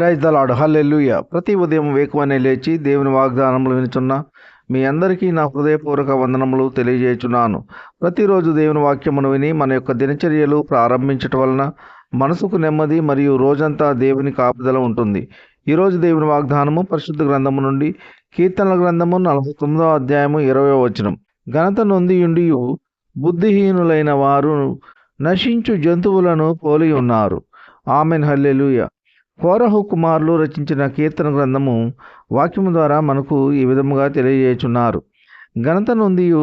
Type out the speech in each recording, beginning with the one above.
Praise దలాడు hallelujah ప్రతి ఉదయం వేకువనే లేచి దేవుని వాగ్దానములు వినుచున్న మీ అందరికీ నా హృదయపూర్వక వందనములు తెలియజేయుచున్నాను. ప్రతిరోజు దేవుని వాక్యమును విని మన యొక్క దినచర్యలు ప్రారంభించటం వలన మనసుకు నెమ్మది మరియు రోజంతా దేవుని కాపుదల ఉంటుంది. ఈరోజు దేవుని వాగ్దానము పరిశుద్ధ గ్రంథము నుండి కీర్తనల గ్రంథము నలభై తొమ్మిదో అధ్యాయము ఇరవై వచనం. ఘనత నొందియుండి బుద్ధిహీనులైన వారు నశించు జంతువులను పోలి ఉన్నారు. ఆమెన్. హల్లెలుయ కోరహు కుమారులు రచించిన కీర్తన గ్రంథము వాక్యము ద్వారా మనకు ఈ విధముగా తెలియజేయుచున్నారు. ఘనత నుండి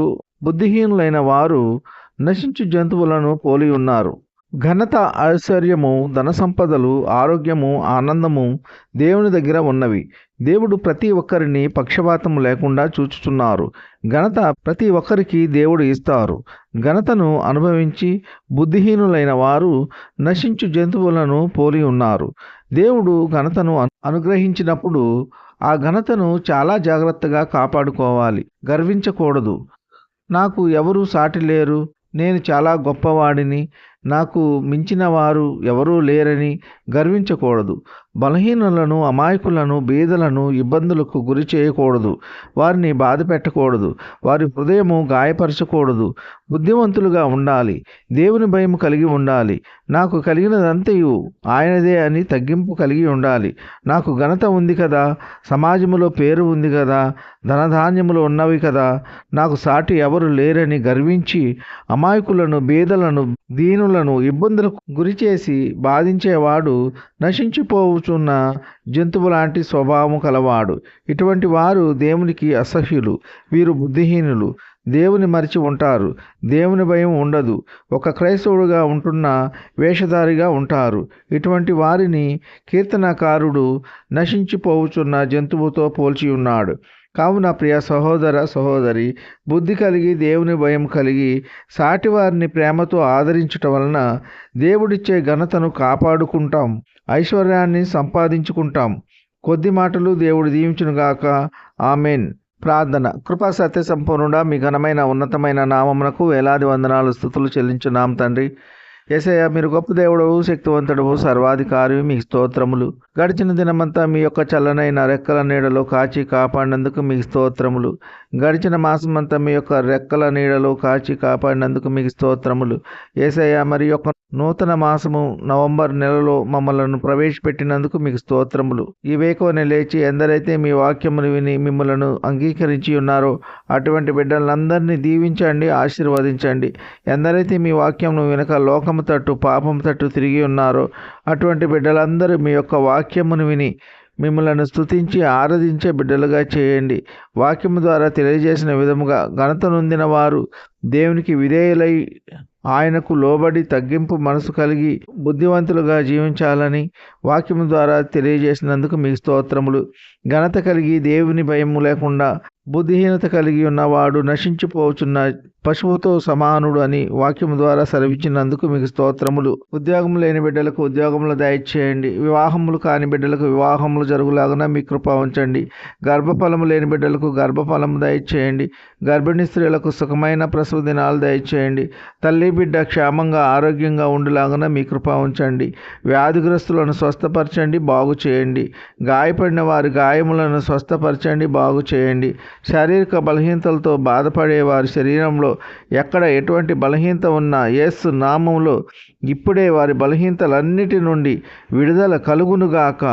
బుద్ధిహీనులైన వారు నశించు జంతువులను పోలి ఉన్నారు. ఘనత ఐశ్వర్యము ధన సంపదలు ఆరోగ్యము ఆనందము దేవుని దగ్గర ఉన్నవి. దేవుడు ప్రతి ఒక్కరిని పక్షపాతం లేకుండా చూచుచున్నారు. ఘనత ప్రతి ఒక్కరికి దేవుడు ఇస్తారు. ఘనతను అనుభవించి బుద్ధిహీనులైన వారు నశించు జంతువులను పోలి ఉన్నారు. దేవుడు ఘనతను అనుగ్రహించినప్పుడు ఆ ఘనతను చాలా జాగ్రత్తగా కాపాడుకోవాలి. గర్వించకూడదు. నాకు ఎవరు సాటి లేరు. నేను చాలా గొప్పవాడిని. నాకు మించిన వారు ఎవరూ లేరని గర్వించకూడదు. బలహీనులను అమాయకులను బీదలను ఇబ్బందులకు గురి చేయకూడదు. వారిని బాధ పెట్టకూడదు. వారి హృదయము గాయపరచకూడదు. బుద్ధివంతులుగా ఉండాలి. దేవుని భయం కలిగి ఉండాలి. నాకు కలిగినదంతయు ఆయనదే అని తగ్గింపు కలిగి ఉండాలి. నాకు ఘనత ఉంది కదా. సమాజంలో పేరు ఉంది కదా. ధనధాన్యములు ఉన్నవి కదా. నాకు సాటి ఎవరు లేరని గర్వించి అమాయకులను బీదలను దీనులను ఇబ్బందులకు గురిచేసి బాధించేవాడు నశించిపోవుచున్న జంతువు లాంటి స్వభావం కలవాడు. ఇటువంటి వారు దేవునికి అసహ్యులు వీరు బుద్ధిహీనులు. దేవుని మరిచి ఉంటారు. దేవుని భయం ఉండదు. ఒక క్రైస్తవుడుగా ఉంటున్న వేషధారిగా ఉంటారు. ఇటువంటి వారిని కీర్తనకారుడు నశించిపోవుచున్న జంతువుతో పోల్చి ఉన్నాడు కావున ప్రియ సహోదర సహోదరి బుద్ధి కలిగి దేవుని భయం కలిగి సాటివారిని ప్రేమతో ఆదరించటం వలన దేవుడిచ్చే ఘనతను కాపాడుకుంటాం ఐశ్వర్యాన్ని సంపాదించుకుంటాం. కొద్ది మాటలు దేవుడు దీవించునుగాక ఆమెన్. ప్రార్థన. కృపా సత్య సంపూర్ణుడా మీ ఘనమైన ఉన్నతమైన నామమునకు వేలాది వందనాలు స్థుతులు చెల్లించున్నాం తండ్రి. ఏసయ్య మీరు గొప్ప దేవుడవు శక్తివంతుడవు సర్వాధికారి మీ స్తోత్రములు. గడిచిన దినమంతా మీ యొక్క చల్లనైన రెక్కల నీడలో కాచి కాపాడినందుకు మీ స్తోత్రములు. గడిచిన మాసమంతా మీ యొక్క రెక్కల నీడలో కాచి కాపాడినందుకు మీకు స్తోత్రములు. ఏసయ్య మరి యొక్క నూతన మాసము నవంబర్ నెలలో మమ్మలను ప్రవేశపెట్టినందుకు మీకు స్తోత్రములు. ఈ వేకువని లేచి ఎందరైతే మీ వాక్యమును విని మిమ్మలను అంగీకరించి ఉన్నారో అటువంటి బిడ్డలందరినీ దీవించండి ఆశీర్వదించండి. ఎందరైతే మీ వాక్యమును వినక లోకము తట్టు పాపం తట్టు తిరిగి ఉన్నారో. అటువంటి బిడ్డలందరూ మీ యొక్క వాక్యమును విని మిమ్మల్ని స్తుతించి ఆరాధించే బిడ్డలుగా చేయండి. వాక్యము ద్వారా తెలియజేసిన విధముగా ఘనత నొందిన వారు దేవునికి విధేయులై ఆయనకు లోబడి తగ్గింపు మనసు కలిగి బుద్ధివంతులుగా జీవించాలని వాక్యము ద్వారా తెలియజేసినందుకు మీ స్తోత్రములు. ఘనత కలిగి దేవుని భయము లేకుండా బుద్ధిహీనత కలిగి ఉన్నవాడు నశించిపోచున్న పశువుతో సమానుడు అని వాక్యము ద్వారా సెలవిచ్చినందుకు మీకు స్తోత్రములు. ఉద్యోగం లేని బిడ్డలకు ఉద్యోగములు దయచేయండి. వివాహములు కాని బిడ్డలకు వివాహములు జరుగులాగున మీ కృప ఉంచండి. గర్భఫలము లేని బిడ్డలకు గర్భఫలము దయచేయండి. గర్భిణీ స్త్రీలకు సుఖమైన ప్రసవ దినాలు దయచేయండి. తల్లి బిడ్డ క్షేమంగా ఆరోగ్యంగా ఉండులాగున మీ కృప ఉంచండి. వ్యాధిగ్రస్తులను స్వస్థపరచండి బాగు చేయండి. గాయపడిన వారి గాయములను స్వస్థపరచండి బాగు చేయండి. శారీరక బలహీనతలతో బాధపడే వారి శరీరంలో ఎక్కడ ఎటువంటి బలహీనత ఉన్నా యేసు నామంలో ఇప్పుడే వారి బలహీనతలన్నిటి నుండి విడుదల కలుగునుగాక.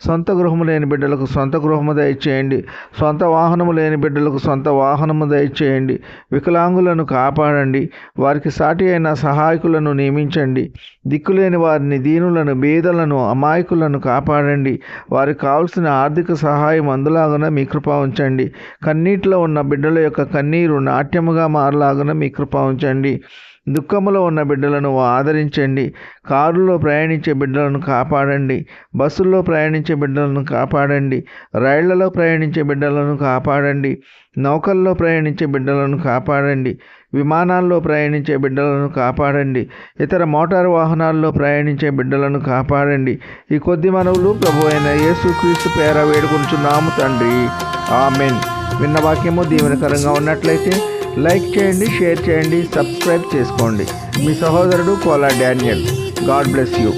సొంత గృహము లేని బిడ్డలకు సొంత గృహము దయచేయండి. సొంత వాహనము లేని బిడ్డలకు సొంత వాహనము దయచేయండి. వికలాంగులను కాపాడండి. వారికి సాటి అయిన సహాయకులను నియమించండి. దిక్కులేని వారిని దీనులను బీదలను అమాయకులను కాపాడండి. వారికి కావలసిన ఆర్థిక సహాయం అందులాగున మీ కృప ఉంచండి. కన్నీటిలో ఉన్న బిడ్డల యొక్క కన్నీరు నాట్యముగా మారలాగున మీ కృప ఉంచండి. దుఃఖములో ఉన్న బిడ్డలను ఆదరించండి. కారులో ప్రయాణించే బిడ్డలను కాపాడండి. బస్సుల్లో ప్రయాణించే బిడ్డలను కాపాడండి. రైళ్ళలో ప్రయాణించే బిడ్డలను కాపాడండి. నౌకల్లో ప్రయాణించే బిడ్డలను కాపాడండి. విమానాల్లో ప్రయాణించే బిడ్డలను కాపాడండి. ఇతర మోటారు వాహనాల్లో ప్రయాణించే బిడ్డలను కాపాడండి. ఈ కొద్ది మనవులు ప్రభు అయిన యేసుక్రీస్తు పేర వేడుకుంటున్నాము తండ్రి. ఆమెన్. విన్న వాక్యము దీవెనకరంగా ఉన్నట్లయితే లైక్ చేయండి షేర్ చేయండి సబ్స్క్రైబ్ చేసుకోండి. మీ సహోదరుడు Kola Daniel. God bless you.